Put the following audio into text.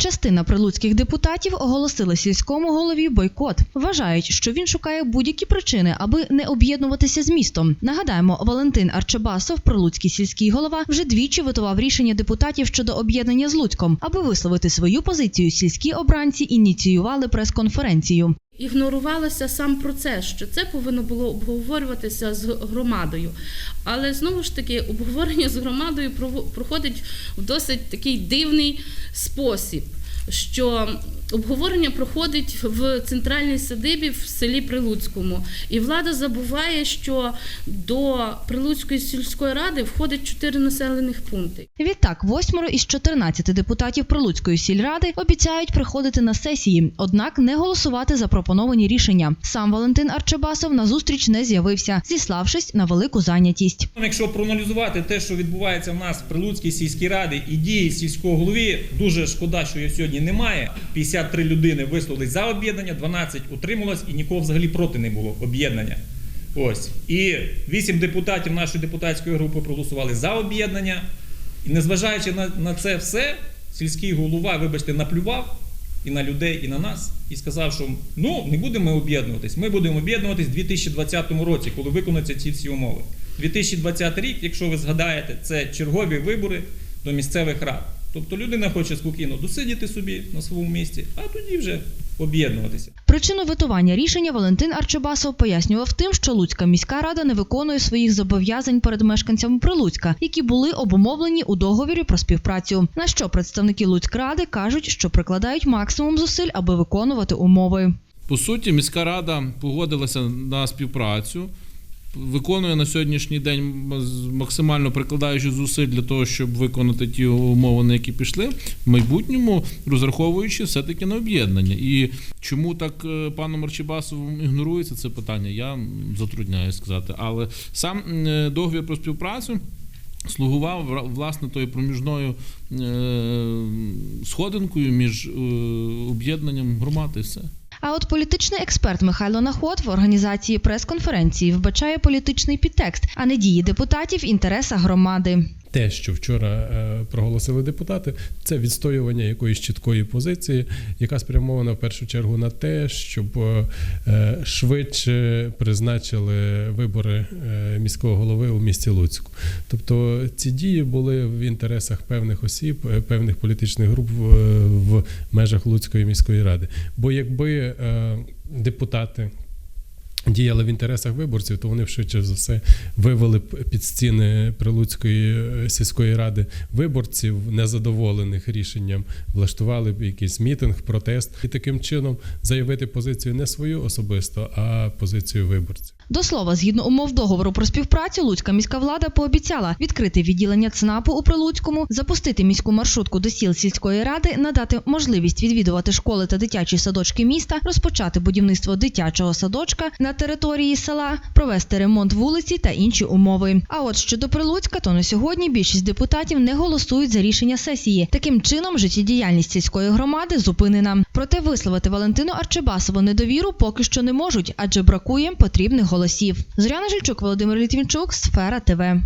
Частина прилуцьких депутатів оголосила сільському голові бойкот. Вважають, що він шукає будь-які причини, аби не об'єднуватися з містом. Нагадаємо, Валентин Арчебасов, прилуцький сільський голова, вже двічі витував рішення депутатів щодо об'єднання з Луцьком. Аби висловити свою позицію, сільські обранці ініціювали прес-конференцію. Ігнорувалося сам процес, що це повинно було обговорюватися з громадою. Але знову ж таки, обговорення з громадою проходить в досить такий дивний спосіб, що обговорення проходить в центральній садибі в селі Прилуцькому. І влада забуває, що до Прилуцької сільської ради входить чотири населених пункти. Відтак, восьмеро із 14 депутатів Прилуцької сільради обіцяють приходити на сесії, однак не голосувати за пропоновані рішення. Сам Валентин Арчебасов на зустріч не з'явився, зіславшись на велику зайнятість. Якщо проаналізувати те, що відбувається в нас в Прилуцькій сільській раді і дії сільського голови, дуже шкода, що його сьогодні немає. 53 людини висловились за об'єднання, 12 утрималось і нікого взагалі проти не було об'єднання. Ось. І 8 депутатів нашої депутатської групи проголосували за об'єднання. І незважаючи на, на це все, сільський голова, вибачте, наплював і на людей, і на нас, і сказав, що ну не будемо об'єднуватись. Ми будемо об'єднуватись в 2020 році, коли виконуються ці всі умови. 2020 рік, якщо ви згадаєте, це чергові вибори до місцевих рад. Тобто людина хоче спокійно досидіти собі на своєму місці, а тоді вже об'єднуватися. Причину витування рішення Валентин Арчебасов пояснював тим, що Луцька міська рада не виконує своїх зобов'язань перед мешканцями Прилуцька, які були обумовлені у договорі про співпрацю. На що представники Луцькради кажуть, що прикладають максимум зусиль, аби виконувати умови. По суті, міська рада погодилася на співпрацю, виконує на сьогоднішній день максимально прикладаючи зусиль для того, щоб виконати ті умови, на які пішли, в майбутньому розраховуючи все-таки на об'єднання. І чому так е, паном Арчибасовим ігнорується це питання, я затрудняю сказати. Але сам е, договір про співпрацю. Слугував власне тою проміжною е, сходинкою між об'єднанням громад і все. А от політичний експерт Михайло Наход в організації прес-конференції вбачає політичний підтекст, а не дії депутатів в інтересах громади. Те, що вчора е, проголосили депутати, це відстоювання якоїсь чіткої позиції, яка спрямована в першу чергу на те, щоб е, е, швидше призначили вибори міського голови у місті Луцьку. Тобто ці дії були в інтересах певних осіб, певних політичних груп в, в межах Луцької міської ради. Бо якби е, депутати діяли в інтересах виборців, то вони швидше за все вивели під стіни Прилуцької е, сільської ради виборців, незадоволених рішенням, влаштували б якийсь мітинг, протест і таким чином заявити позицію не свою особисто, а позицію виборців. До слова, згідно умов договору про співпрацю, Луцька міська влада пообіцяла відкрити відділення ЦНАПу у Прилуцькому, запустити міську маршрутку до сіл сільської ради, надати можливість відвідувати школи та дитячі садочки міста, розпочати будівництво дитячого садочка на території села, провести ремонт вулиці та інші умови. А от щодо Прилуцька, то на сьогодні більшість депутатів не голосують за рішення сесії. Таким чином, життєдіяльність сільської громади зупинена. Проте висловити Валентину Арчебасову недовіру поки що не можуть, адже бракує потрібних голосів. Зоряна Жильчук, Володимир Літвінчук, Сфера ТВ.